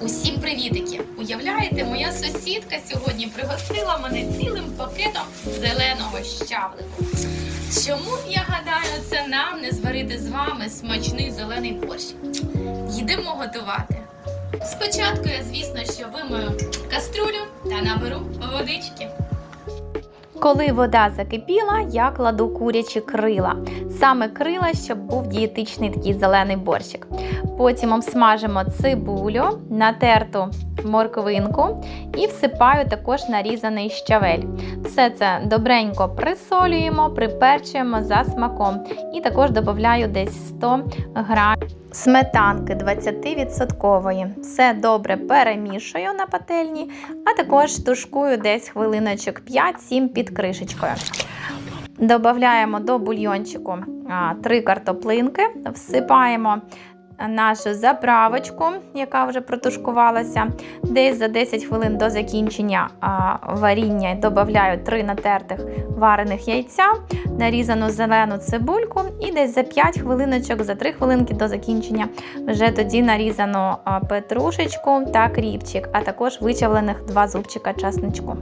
Усім привітики! Уявляєте, моя сусідка сьогодні пригостила мене цілим пакетом зеленого щавлику. Чому б я гадаю, це нам не зварити з вами смачний зелений борщ? Йдемо готувати. Спочатку я, звісно, що вимою каструлю та наберу водички. Коли вода закипіла, я кладу курячі крила. Саме крила, щоб був дієтичний такий зелений борщик. Потім обсмажимо цибулю, натерту морквинку і всипаю також нарізаний щавель. Все це добренько присолюємо, приперчуємо за смаком. І також додаю десь 100 грамів сметанки 20%. Все добре перемішую на пательні, а також тушкую десь хвилиночок 5-7 під кришечкою. Додаємо до бульйончику 3 картоплинки, всипаємо нашу заправочку, яка вже протушкувалася. Десь за 10 хвилин до закінчення варіння додаю 3 натертих варених яйця, нарізану зелену цибульку, і десь за 5 хвилиночок, за 3 хвилинки до закінчення вже тоді нарізану петрушечку та кріпчик, а також вичавлених 2 зубчика часничку.